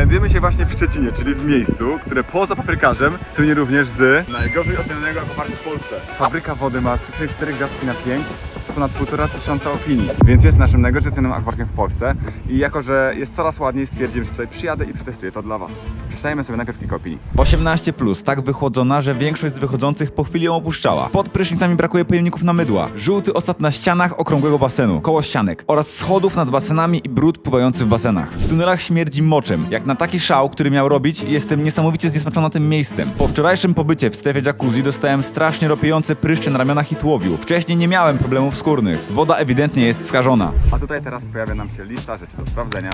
Znajdujemy się właśnie w Szczecinie, czyli w miejscu, które poza paprykarzem słynie również z najgorzej ocenionego aquaparku w Polsce. Fabryka wody ma 3,4 gwiazdki na 5, to ponad 1,5 tysiąca opinii, więc jest naszym najgorzej ocenionym aquaparkiem w Polsce i jako, że jest coraz ładniej stwierdziłem, że tutaj przyjadę i przetestuję to dla Was. Przeczytajmy sobie najpierw kilka opinii. 18 plus, tak wychłodzona, że większość z wychodzących po chwili ją opuszczała. Pod prysznicami brakuje pojemników na mydła. Żółty osad na ścianach okrągłego basenu, koło ścianek oraz schodów nad basenami i brud pływający w basenach. W tunelach śmierdzi moczem. Jak na taki szał, który miał robić, jestem niesamowicie zniesmaczona tym miejscem. Po wczorajszym pobycie w strefie jacuzzi dostałem strasznie ropiejące pryszcze na ramionach i tułowiu. Wcześniej nie miałem problemów skórnych. Woda ewidentnie jest skażona. A tutaj teraz pojawia nam się lista rzeczy do sprawdzenia.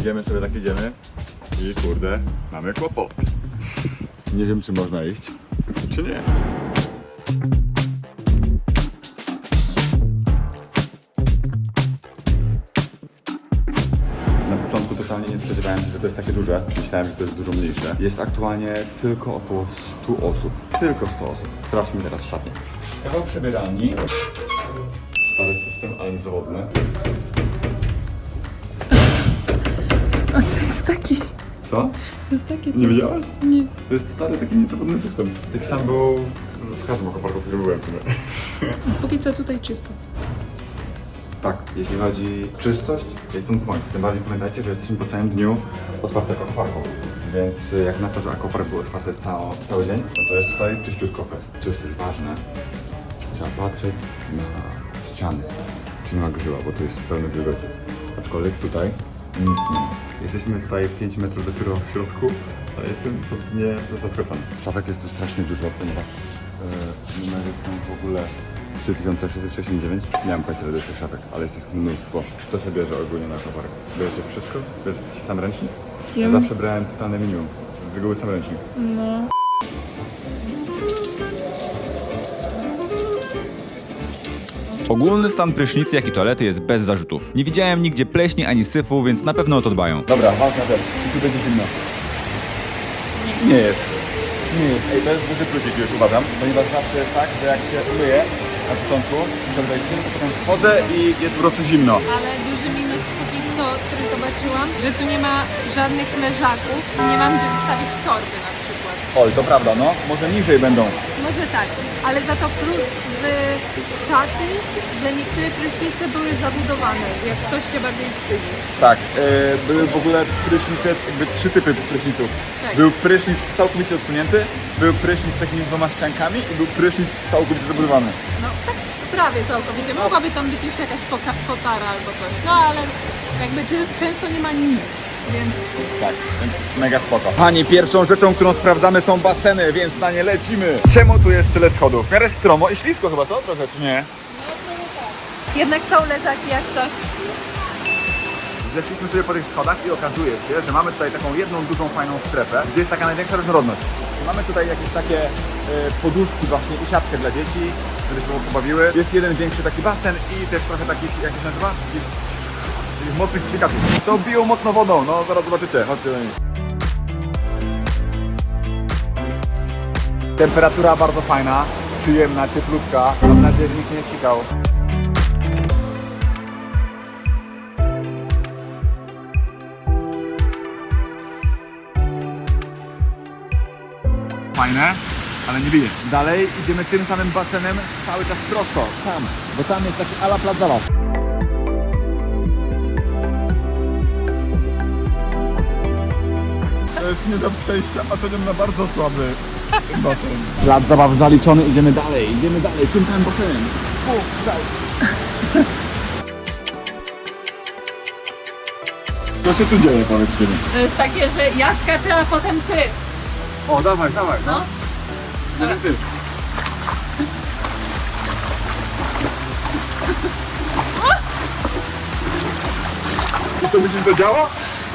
Idziemy sobie tak idziemy i kurde, mamy kłopot. Nie wiem czy można iść, czy nie. Na początku totalnie nie spodziewałem się, że to jest takie duże. Myślałem, że to jest dużo mniejsze. Jest aktualnie tylko około 100 osób. Tylko 100 osób. Sprawdźmy teraz szatnię. Kawał przebieralni. Stary system, ale niezawodny. A co jest taki? Co? To jest takie coś. Nie wiedziałaś? Nie. To jest stary, taki niezawodny system. Tak sam był w każdym akoparku, w którym byłem w sumie. Póki co tutaj czysto. Tak, jeśli chodzi o czystość, jest on point. Tym bardziej pamiętajcie, że jesteśmy po całym dniu otwartego akwaparku. Więc y, jak na to, że akwapark był otwarty cało, cały dzień, no to jest tutaj czyściutko fest. Co jest ważne, trzeba patrzeć na ściany. Czy nie ma grzyła, bo to jest pełne wilgoci. Aczkolwiek tutaj nic nie ma. Jesteśmy tutaj 5 metrów dopiero w środku, ale jestem pozytywnie zaskoczony. Szafek jest tu strasznie dużo, ponieważ yy, numery są w ogóle 3669. Nie mam pojęcia, ile jest tych szafek, ale jest ich mnóstwo. Kto się bierze ogólnie na akwapark? Bierzecie wszystko? Bierzecie sam ręcznik? Ja zawsze brałem totalne minimum. Z reguły sam ręcznik. No. Ogólny stan prysznicy, jak i toalety jest bez zarzutów. Nie widziałem nigdzie pleśni ani syfu, więc na pewno o to dbają. Dobra, ważna rzecz. Czy tu będzie zimno? Nie jest. Nie jest. Ej, to jest duży plusik już uważam, ponieważ zawsze jest tak, że jak się umyję na początku, to wejście, to potem wchodzę i jest po prostu zimno. Ale duży minus póki co, który zobaczyłam, że tu nie ma żadnych leżaków i nie mam gdzie zostawić torby na przykład. Oj, to prawda, no. Może niżej będą. Może tak, ale za to plus w szatni, że niektóre prysznice były zabudowane, jak ktoś się bardziej wstydzi. Tak, e, były w ogóle prysznice, jakby trzy typy pryszniców. Tak. Był prysznic całkowicie odsunięty, był prysznic z takimi dwoma ściankami i był prysznic całkowicie zabudowany. No tak prawie całkowicie. Mogłaby tam być jeszcze jakaś koka- kotara albo coś, no ale jakby często nie ma nic, więc Tak, więc mega spoko. Pani, pierwszą rzeczą, którą sprawdzamy są baseny, więc na nie lecimy. Czemu tu jest tyle schodów? W miarę stromo i ślisko chyba, to trochę, czy nie? jednak są leżaki jak coś. Zeszliśmy sobie po tych schodach i okazuje się, że mamy tutaj taką jedną dużą, fajną strefę, gdzie jest taka największa różnorodność. Mamy tutaj jakieś takie e, poduszki właśnie i siatkę dla dzieci, żeby się pobawiły. Jest jeden większy taki basen i też trochę takich, jak się nazywa? Mocnych psykatów. Co biją mocno wodą, no zaraz zobaczycie. Chodźcie do nich. Temperatura bardzo fajna, przyjemna, cieplutka. Mam nadzieję, że nikt się nie ścikał. fajne, ale nie bije. Dalej idziemy tym samym basenem cały czas prosto, tam, bo tam jest taki ala plac zabaw. Jest nie do przejścia, a to na bardzo słaby basen. Plac zabaw zaliczony, idziemy dalej, idziemy dalej, tym samym basenem. U, dalej. Co się tu dzieje, powiedzcie mi? To jest takie, że ja skaczę, a potem ty. O, dawaj, dawaj, No. Może ty. I co myślisz, to działa?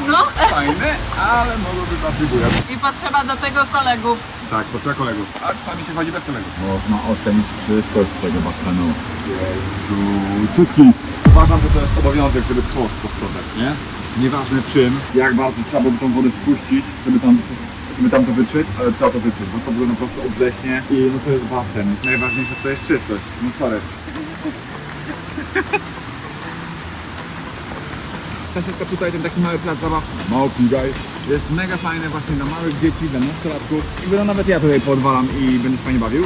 No Fajne, ale mogłoby bardziej bujać. i potrzeba do tego kolegów. Tak, potrzeba kolegów. A czasami się chodzi bez kolegów. Można ocenić czystość tego basenu. Jezu, ciutki. Uważam, że to jest obowiązek, żeby tło posprzątać, nie? Nieważne czym, jak bardzo trzeba było tą wodę spuścić, żeby tam, żeby tam to wytrzeć, ale trzeba to wytrzeć, bo to było po prostu obleśnie i no to jest basen. Najważniejsze to jest czystość. No sorry. Ta siatka tutaj, ten taki mały plac zabaw, mało pigaj, jest mega fajny właśnie dla małych dzieci, dla nastolatków. I będę nawet ja tutaj podwalam i będę się fajnie bawił.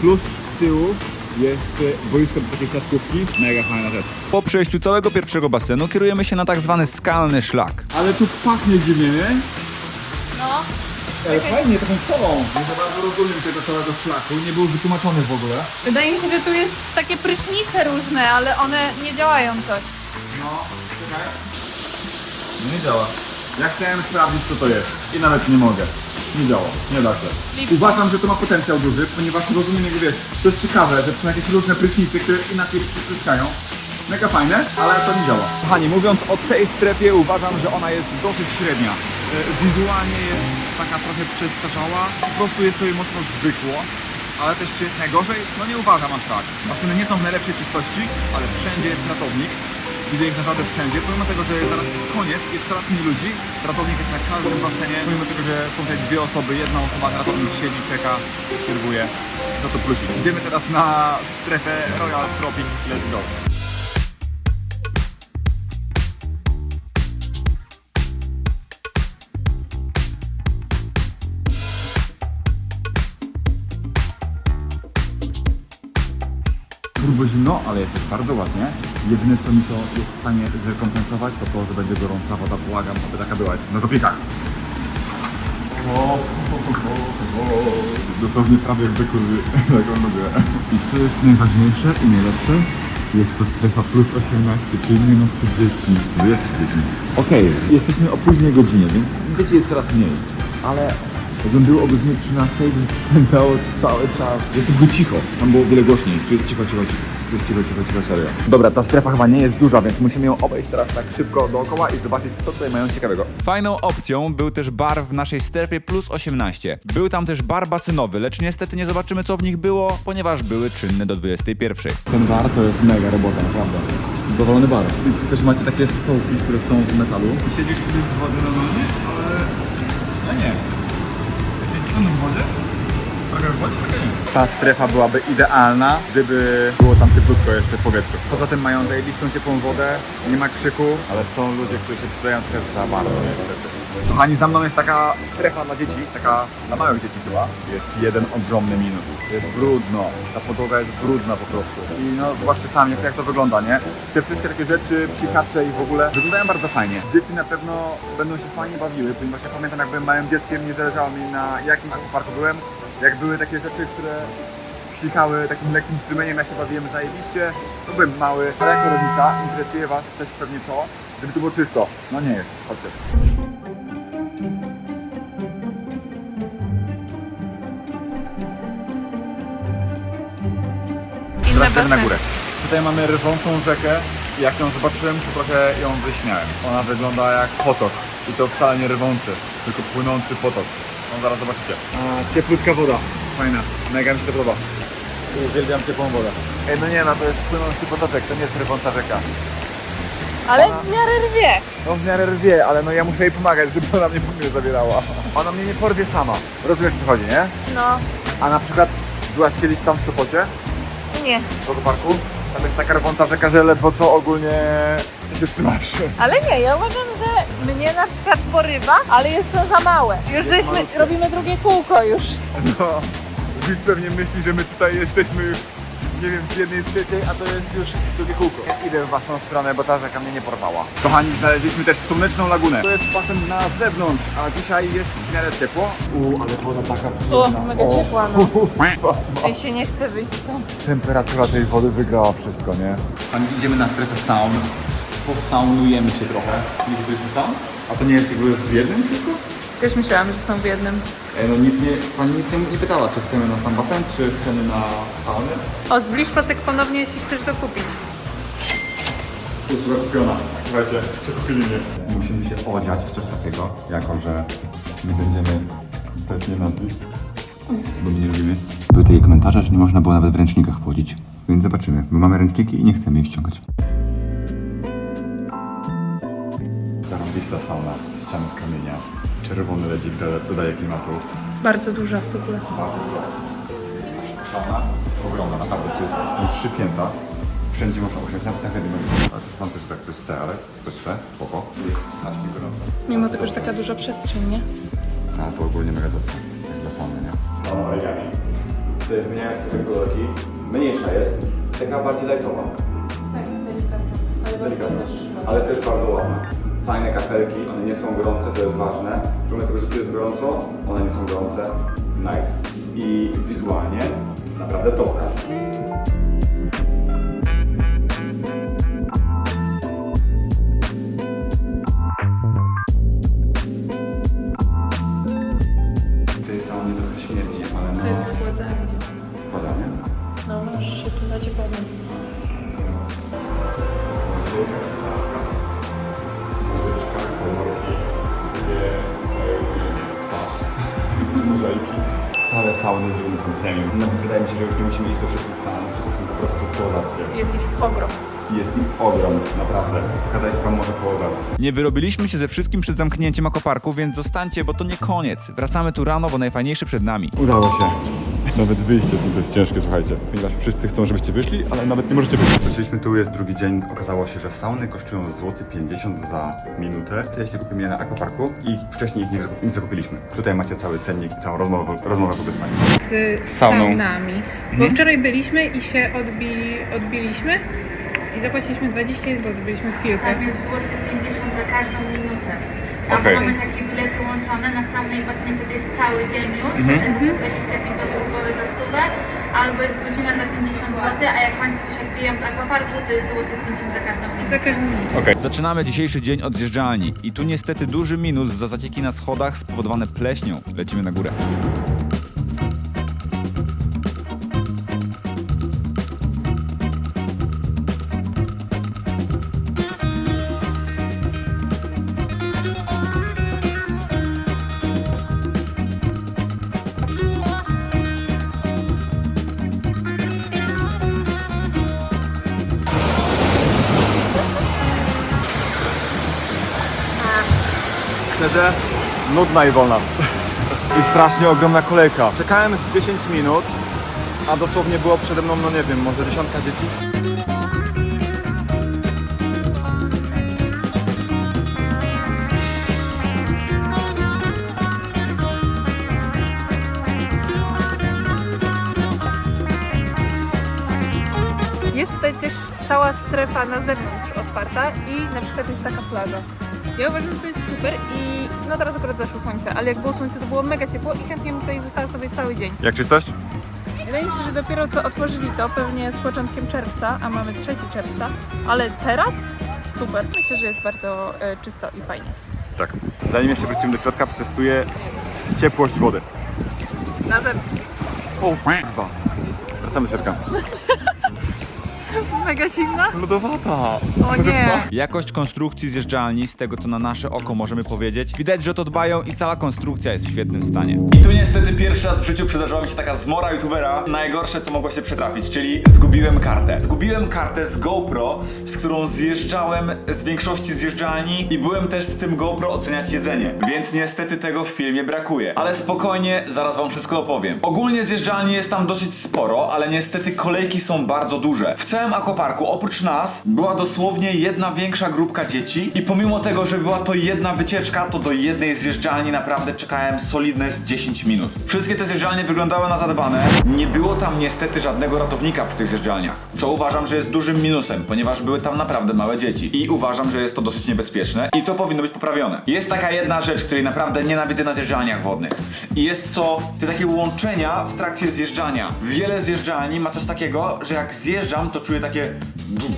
Plus z tyłu jest e, boisko do takiej siatkówki, mega fajna rzecz. Po przejściu całego pierwszego basenu kierujemy się na tak zwany skalny szlak. Ale tu pachnie dziwnie, nie? No. Ale fajnie, taką solą. Nie za bardzo rozumiem tego całego szlaku, nie był wytłumaczony w ogóle. Wydaje mi się, że tu jest takie prysznice różne, ale one nie działają coś. No, czekaj. Nie działa. Ja chciałem sprawdzić co to jest i nawet nie mogę. Nie działa, nie da się. Uważam, że to ma potencjał duży, ponieważ rozumiem, jak wiesz, to jest ciekawe, że są jakieś różne prysznice, które inaczej przyciskają. Mega fajne, ale to nie działa. Kochani, mówiąc o tej strefie, uważam, że ona jest dosyć średnia. E, Wizualnie jest taka trochę przestarzała, po prostu jest to jej mocno zwykło. Ale też czy jest najgorzej? No nie uważam aż tak. Baseny nie są w najlepszej czystości, ale wszędzie jest ratownik. Widzę ich naprawdę wszędzie, pomimo tego, że zaraz jest koniec, jest coraz mniej ludzi. Ratownik jest na każdym basenie, pomimo tego, że są tutaj dwie osoby, jedna osoba, ratownik siedzi, czeka, obserwuje. Za to plusik. Idziemy teraz na strefę Royal Tropic. Let's go. Zimno, ale jest też bardzo ładnie. Jedyne co mi to jest w stanie zrekompensować, to to, że będzie gorąca woda. Błagam, aby taka była. Jest na o. Dosłownie prawie jak kurwy, taką lubię. I co jest najważniejsze i najlepsze? Jest to strefa plus 18, czyli minut 30. No jest 30. Okej, jesteśmy o późnej godzinie, więc dzieci jest coraz mniej. Ale jakbym był o godzinie 13, bym spędzał cały czas. Jest tu cicho, tam było wiele głośniej. Tu jest cicho, cicho, cicho. Jest cicho, cicho, cicho, serio. Dobra, ta strefa chyba nie jest duża, więc musimy ją obejść teraz tak szybko dookoła i zobaczyć, co tutaj mają ciekawego. Fajną opcją był też bar w naszej strefie plus 18. Był tam też bar basenowy, lecz niestety nie zobaczymy, co w nich było, ponieważ były czynne do 21. Ten bar to jest mega robota, naprawdę. Dowolony bar. I tu też macie takie stołki, które są z metalu. I siedzisz sobie w wodzie normalnie, ale... ale nie. Jesteś w wodzie? Ta strefa byłaby idealna, gdyby było tam cieplutko jeszcze w powietrzu. Poza tym mają zajebistą ciepłą wodę, nie ma krzyku, ale są ludzie, którzy się przydają też za bardzo niestety. Kochani, za mną jest taka strefa dla dzieci, taka dla małych dzieci była. Jest jeden ogromny minus. Jest brudno, ta podłoga jest brudna po prostu. I no zobaczcie sami, jak, to wygląda, nie? Te wszystkie takie rzeczy, psichacze i w ogóle wyglądają bardzo fajnie. Dzieci na pewno będą się fajnie bawiły, ponieważ ja pamiętam jak byłem małym dzieckiem, nie zależało mi na jakim parku byłem. Jak były takie rzeczy, które psichały takim lekkim strumieniem, ja się bawiłem zajebiście. To byłem mały, ale jako rodzica interesuje Was też pewnie to, żeby tu było czysto. No nie jest, chodźcie. Inne Teraz na górę. Tutaj mamy rwącą rzekę i jak ją zobaczyłem, to trochę ją wyśmiałem. Ona wygląda jak potok i to wcale nie rwący, tylko płynący potok. No zaraz zobaczycie. A, cieplutka woda. Fajna. Mega mi się to podoba. Uwielbiam ciepłą wodę. Ej, no nie no, to jest płynący potoczek, to nie jest rwąca rzeka. Ale w miarę rwie. No w miarę rwie, ale no ja muszę jej pomagać, żeby ona mnie nie zawierała. Ona mnie nie porwie sama. Rozumiesz o co chodzi, nie? No, A na przykład byłaś kiedyś tam w Sopocie? nie. w parku. Tam jest taka rwąca rzeka, że ledwo co ogólnie się trzymasz. Ale nie, ja uważam, że mnie na przykład porywa, ale jest to za małe. Już żeśmy, robimy drugie kółko już. No, widz pewnie myśli, że my tutaj jesteśmy już, nie wiem, w jednej trzeciej, a to jest już drugie kółko. Idę w waszą stronę, bo ta rzeka mnie nie porwała. Kochani, znaleźliśmy też słoneczną lagunę. To jest basen na zewnątrz, a dzisiaj jest w miarę ciepło. U, ale woda taka O, mega ciepła, no. Ej, się nie chce wyjść stąd. Temperatura tej wody wygrała wszystko, nie? Tam idziemy na strefę saun. Posaunujemy się trochę. Nie byliśmy saun? A to nie jest jakby w jednym wszystko? Też myślałam, że są w jednym. E, no nic nie, pani nic nie, nie pytała, czy chcemy na sam basen, czy chcemy na saunę. O, zbliż pasek ponownie, jeśli chcesz go kupić. Usługa kupiona. Słuchajcie, przekupili mnie. Musimy się odziać w coś takiego, jako że nie będziemy pewnie nocy. Bo my nie lubimy. Były takie komentarze, że nie można było nawet w ręcznikach wchodzić. Więc zobaczymy, bo mamy ręczniki i nie chcemy ich ściągać. Zarobista sauna, ściany z kamienia, czerwony ledzik doda- dodaje klimatu. Bardzo duża w ogóle. Bardzo dużo. Sauna jest ogromna, naprawdę. Tu jest, są trzy pięta. Wszędzie można usiąść, nawet na chętnie. Ale to pan też tak ktoś chce, ale ktoś chce, spoko. Jest strasznie gorąco. Mimo tego, że taka duża przestrzeń, nie? A to ogólnie mega dobrze, jak dla sauny, nie? No, origami. Tutaj zmieniają się te kolorki. Mniejsza jest, taka bardziej lightowa. Tak, delikatna. Ale Delikatna, ale też bardzo ładna. Fajne kafelki, one nie są gorące, to jest ważne. Pomimo tego, że tu jest gorąco, one nie są gorące. Nice. I wizualnie naprawdę topka. Się, że już nie musimy iść do wszystkich saun, wszystkie są po prostu kozackie. Jest ich ogrom. Jest ich ogrom, naprawdę. Pokazać wam może połowę. Nie wyrobiliśmy się ze wszystkim przed zamknięciem akoparku, więc zostańcie, bo to nie koniec. Wracamy tu rano, bo najfajniejsze przed nami. Udało się. Nawet wyjście stąd to jest ciężkie, słuchajcie. Ponieważ wszyscy chcą, żebyście wyszli, ale nawet nie możecie wyjść. Wróciliśmy tu, jest drugi dzień. Okazało się, że sauny kosztują złoty 50 za minutę. To jeśli kupimy je na Aquaparku i wcześniej ich nie, zakup- nie zakupiliśmy. Tutaj macie cały cennik i całą rozmowę, rozmowę po wyspaniu. z Sauną. saunami. Bo wczoraj byliśmy i się odbi, odbiliśmy i zapłaciliśmy 20 zł, byliśmy chwilkę. Tam jest złoty 50 za każdą minutę. Okej. Okay. mamy takie bilety łączone na saunę i basen niestety jest cały dzień już, Mhm. za 125 zł głowy za stówę, albo jest godzina za 50 zł, a jak Państwo się odbiją z aquaparku, to jest złoty 50 za każdą minutę. Za każdą minutę. Zaczynamy dzisiejszy dzień od zjeżdżalni. I tu niestety duży minus za zacieki na schodach spowodowane pleśnią. Lecimy na górę. Szczerze, nudna i wolna. I strasznie ogromna kolejka. Czekałem z 10 minut, a dosłownie było przede mną, no nie wiem, może dziesiątka dzieci. Jest tutaj też cała strefa na zewnątrz otwarta i na przykład jest taka plaża. Ja uważam, że to jest super i no teraz akurat zaszło słońce, ale jak było słońce to było mega ciepło i chętnie bym tutaj została sobie cały dzień. Jak czystość? Wydaje mi się, że dopiero co otworzyli to, pewnie z początkiem czerwca, a mamy 3 czerwca, ale teraz super. Myślę, że jest bardzo e, czysto i fajnie. Tak. Zanim jeszcze wrócimy do środka, przetestuję ciepłość wody. Na zewnątrz. O, kurwa. Wracamy do środka. Mega zimna? Lodowata. O nie! Jakość konstrukcji zjeżdżalni, z tego co na nasze oko możemy powiedzieć, widać, że to dbają i cała konstrukcja jest w świetnym stanie. I tu niestety pierwszy raz w życiu przydarzyła mi się taka zmora youtubera, najgorsze co mogło się przytrafić, czyli zgubiłem kartę. Zgubiłem kartę z GoPro, z którą zjeżdżałem z większości zjeżdżalni i byłem też z tym GoPro oceniać jedzenie, więc niestety tego w filmie brakuje. Ale spokojnie, zaraz wam wszystko opowiem. Ogólnie zjeżdżalni jest tam dosyć sporo, ale niestety kolejki są bardzo duże. W całym aquaparku oprócz nas była dosłownie jedna większa grupka dzieci i pomimo tego, że była to jedna wycieczka, to do jednej zjeżdżalni naprawdę czekałem solidne z 10 minut. Wszystkie te zjeżdżalnie wyglądały na zadbane. Nie było tam niestety żadnego ratownika przy tych zjeżdżalniach, co uważam, że jest dużym minusem, ponieważ były tam naprawdę małe dzieci i uważam, że jest to dosyć niebezpieczne i to powinno być poprawione. Jest taka jedna rzecz, której naprawdę nienawidzę na zjeżdżalniach wodnych i jest to te takie łączenia w trakcie zjeżdżania. Wiele zjeżdżalni ma coś takiego, że jak zjeżdżam, to czuję takie dum,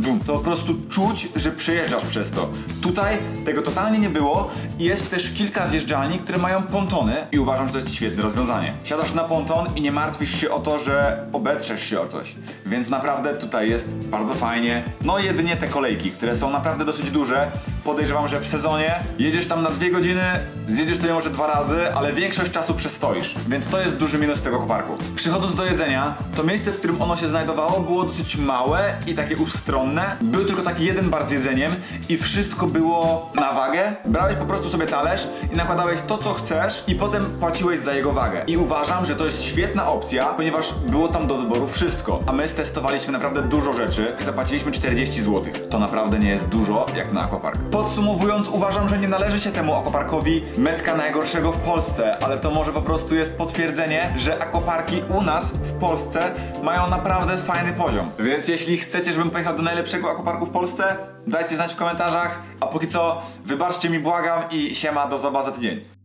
dum. To po prostu czuć, że przejeżdżasz przez to. Tutaj tego totalnie nie było i jest też kilka zjeżdżalni, które mają pontony i uważam, że to jest świetne rozwiązanie. Siadasz na ponton i nie martwisz się o to, że obetrzesz się o coś. Więc naprawdę tutaj jest bardzo fajnie. No jedynie te kolejki, które są naprawdę dosyć duże podejrzewam, że w sezonie jedziesz tam na dwie godziny, zjedziesz sobie może dwa razy, ale większość czasu przestoisz. Więc to jest duży minus tego koparku. Przychodząc do jedzenia, to miejsce, w którym ono się znajdowało, było dosyć małe i takie ustronne. Był tylko taki jeden bar z jedzeniem i wszystko było na wagę. Brałeś po prostu sobie talerz i nakładałeś to, co chcesz i potem płaciłeś za jego wagę. I uważam, że to jest świetna opcja, ponieważ było tam do wyboru wszystko. A my stestowaliśmy naprawdę dużo rzeczy i zapłaciliśmy 40 zł. To naprawdę nie jest dużo, jak na aquapark. Podsumowując, uważam, że nie należy się temu aquaparkowi metka najgorszego w Polsce, ale to może po prostu jest potwierdzenie, że aquaparki u nas w Polsce mają naprawdę fajny poziom. Więc jeśli chcecie, żebym pojechał do najlepszego aquaparku w Polsce, dajcie znać w komentarzach, a póki co wybaczcie mi błagam i siema do zobaczenia.